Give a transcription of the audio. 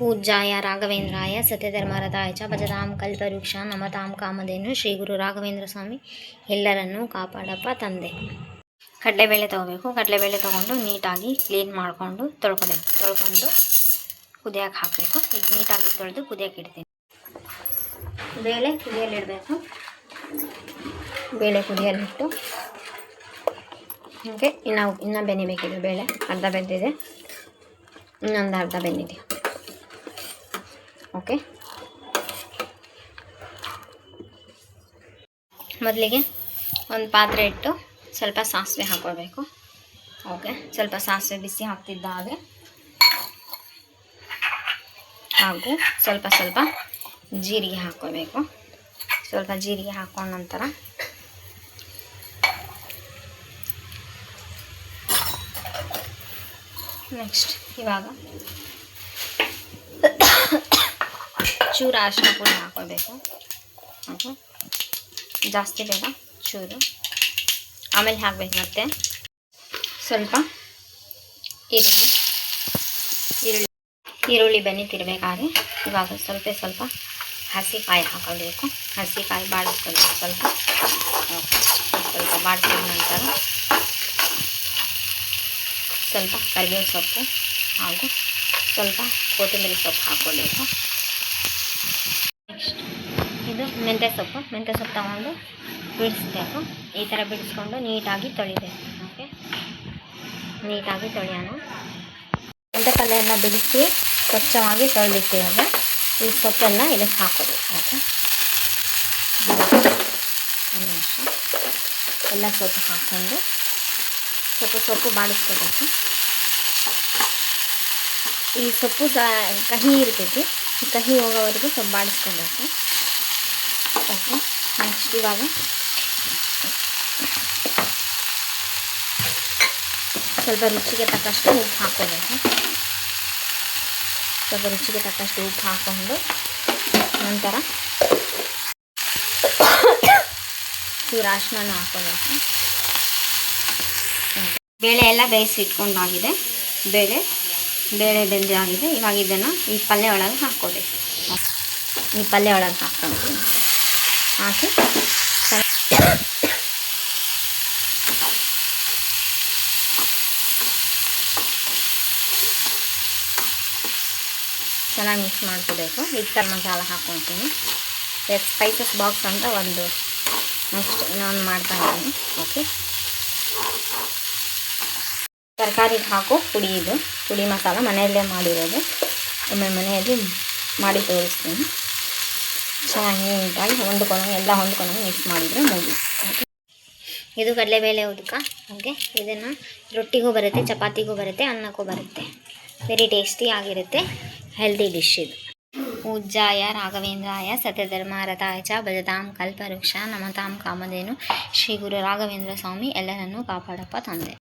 ಪೂಜ್ಯಾಯ ರಾಘವೇಂದ್ರಾಯ ಸತ್ಯಧರ್ಮರಥಾಯ ಚ ಭಜತಾಂ ಕಲ್ಪವೃಕ್ಷ ನಮತಾಂ ಕಾಮಧೇನು ಶ್ರೀ ಗುರು ರಾಘವೇಂದ್ರ ಸ್ವಾಮಿ ಎಲ್ಲರನ್ನೂ ಕಾಪಾಡಪ್ಪ ತಂದೆ. ಕಡಲೆಬೇಳೆ ತೊಗೋಬೇಕು. ಕಡಲೆಬೇಳೆ ತೊಗೊಂಡು ನೀಟಾಗಿ ಕ್ಲೀನ್ ಮಾಡಿಕೊಂಡು ತೊಳ್ಕೊಬೇಕು ತೊಳ್ಕೊಂಡು ಕುದಿಯೋಕೆ ಹಾಕಬೇಕು. ಈಗ ನೀಟಾಗಿ ತೊಳೆದು ಕುದಿಯೋಕೆ ಇಡ್ತೀನಿ. ಬೇಳೆ ಕುದಿಯಲಿಡಬೇಕು ಬೇಳೆ ಕುದಿಯಲ್ಲಿಟ್ಟು ಹಾಗೆ ಇನ್ನು ಇನ್ನೂ ಬೆನಿಬೇಕಿದೆ ಬೇಳೆ. ಅರ್ಧ ಬೆಂದಿದೆ. ಇನ್ನೊಂದು ಅರ್ಧ ಬೆಂದಿದೆ. ಓಕೆ ಮೊದಲಿಗೆ ಒಂದು ಪಾತ್ರೆ ಇಟ್ಟು ಸ್ವಲ್ಪ ಸಾಸಿವೆ ಹಾಕ್ಕೊಳ್ಬೇಕು ಓಕೆ? ಸ್ವಲ್ಪ ಸಾಸಿವೆ ಬಿಸಿ ಹಾಕ್ತಿದ್ದ ಹಾಗೆ ಹಾಗೂ ಸ್ವಲ್ಪ ಸ್ವಲ್ಪ ಜೀರಿಗೆ ಹಾಕ್ಕೋಬೇಕು ಸ್ವಲ್ಪ ಜೀರಿಗೆ ಹಾಕೊಂಡ ನಂತರ ನೆಕ್ಸ್ಟ್ ಇವಾಗ ಚೂರು ಅರಿಶಿನ ಪುಡಿ ಹಾಕ್ಕೊಳ್ಬೇಕು ಹಾಗೂ ಜಾಸ್ತಿ ಬೇಡ ಚೂರು ಆಮೇಲೆ ಹಾಕ್ಬೇಕು ಮತ್ತೆ ಸ್ವಲ್ಪ ಈರುಳ್ಳಿ ಈರುಳ್ಳಿ ಈರುಳ್ಳಿ ಬೆನೀತಿರ್ಬೇಕಾದ್ರೆ ಇವಾಗ ಸ್ವಲ್ಪ ಸ್ವಲ್ಪ ಹಸಿಕಾಯಿ ಹಾಕೋಬೇಕು ಹಸಿಕಾಯಿ ಬಾಡಿಸ್ಕೊಳ್ಬೇಕು ಸ್ವಲ್ಪ ಓಕೆ. ಸ್ವಲ್ಪ ಬಾಡಿಸಿದ ನಂತರ ಸ್ವಲ್ಪ ಕರಿಬೇವು ಸೊಪ್ಪು ಹಾಗೂ ಸ್ವಲ್ಪ ಕೊತ್ತಂಬರಿ ಸೊಪ್ಪು ಹಾಕ್ಕೊಳ್ಬೇಕು ನೆಕ್ಸ್ಟ್ ಇದು ಮೆಂತ್ಯ ಸೊಪ್ಪು ಮೆಂತ್ಯ ಸೊಪ್ಪು ತಗೊಂಡು ಬಿಡಿಸ್ಬೇಕು. ಈ ಥರ ಬಿಡಿಸ್ಕೊಂಡು ನೀಟಾಗಿ ತೊಳಿಬೇಕು. ಓಕೆ? ನೀಟಾಗಿ ತೊಳೆಯೋಣ. ಮೆಂತ್ಯ ಪಲ್ಯ ಎಲ್ಲ ಬಿಡಿಸಿ ಸ್ವಚ್ಛವಾಗಿ ತೊಳೆದಿಟ್ಟಿವಾಗ ಈ ಸೊಪ್ಪನ್ನು ಇದಕ್ಕೆ ಹಾಕೋದು. ಓಕೆ? ಎಲ್ಲ ಸೊಪ್ಪು ಹಾಕ್ಕೊಂಡು ಸ್ವಲ್ಪ ಸೊಪ್ಪು ಬಾಡಿಸ್ಕೋಬೇಕು ಈ ಸೊಪ್ಪು ಸ ಕಹಿ ಇರ್ತೈತಿ. ಕಹಿ ಹೋಗೋವರೆಗೂ ಸ್ವಲ್ಪ ಬಾಡಿಸ್ಕೋಬೇಕು ಓಕೆ ನೆಕ್ಸ್ಟ್ ಇವಾಗ ಸ್ವಲ್ಪ ರುಚಿಗೆ ತಕ್ಕಷ್ಟು ಉಪ್ಪು ಹಾಕೋಬೇಕು ಸ್ವಲ್ಪ ರುಚಿಗೆ ತಕ್ಕಷ್ಟು ಉಪ್ಪು ಹಾಕ್ಕೊಂಡು ನಂತರ ಚೂರು ಅರಿಶಿನ ಹಾಕ್ಕೋಬೇಕು. ಬೇಳೆ ಎಲ್ಲ ಬೇಯಿಸಿ ಇಟ್ಕೊಂಡಾಗಿದೆ ಬೇಳೆ ಬೇಳೆ ಬೆಂದಾಗಿದೆ ಇವಾಗ ಇದನ್ನು ಈ ಪಲ್ಯ ಒಳಗೆ ಹಾಕೋಬೇಕು ಈ ಪಲ್ಯ ಒಳಗೆ ಹಾಕ್ಕೊಳ್ತೀನಿ ಹಾಕಿ ಚೆನ್ನ- ಚೆನ್ನಾಗಿ ಮಿಕ್ಸ್ ಮಾಡ್ಕೋಬೇಕು. ಹಿಟ್ಟು ಮಸಾಲ ಹಾಕ್ಕೊಳ್ತೀನಿ ಸ್ಪೈಸಸ್ ಬಾಕ್ಸ್ ಅಂತ ಒಂದು ನೆಕ್ಸ್ಟ್ ನಾನು ಮಾಡ್ತಾ ಇದ್ದೀನಿ. ಓಕೆ ತರಕಾರಿಗೆ ಹಾಕೋ, ಪುಡಿ ಇದು. ಪುಡಿ ಮಸಾಲ ಮನೆಯಲ್ಲೇ ಮಾಡಿರೋದು. ಒಮ್ಮೆ ಮನೆಯಲ್ಲಿ ಮಾಡಿ ತೋರಿಸ್ತೀನಿ. ಚೆನ್ನಾಗಿ ಹೊಂದ್ಕೊಂಡು ಎಲ್ಲ ಹೊಂದ್ಕೊಂಡು ಮಿಕ್ಸ್ ಮಾಡಿದರೆ ಮುಗಿ ಇದು ಇದು ಕಡಲೆಬೇಳೆ ಉದಕ. ಹಾಗೆ ಇದನ್ನು ರೊಟ್ಟಿಗೂ ಬರುತ್ತೆ, ಚಪಾತಿಗೂ ಬರುತ್ತೆ, ಅನ್ನಕ್ಕೂ ಬರುತ್ತೆ. ವೆರಿ ಟೇಸ್ಟಿ ಆಗಿರುತ್ತೆ. ಹೆಲ್ದಿ ಡಿಶ್ ಇದು. ಉಜ್ಜಾಯ ರಾಘವೇಂದ್ರಾಯ ಸತ್ಯಧರ್ಮಾರಥಾಯ ಚ, ಭಜತಾಂ, ಕಲ್ಪವೃಕ್ಷ, ನಮತಾಂ, ಕಾಮಧೇನು, ಶ್ರೀ ಗುರು ರಾಘವೇಂದ್ರ ಸ್ವಾಮಿ ಎಲ್ಲರನ್ನೂ ಕಾಪಾಡಪ್ಪ ತಂದೆ.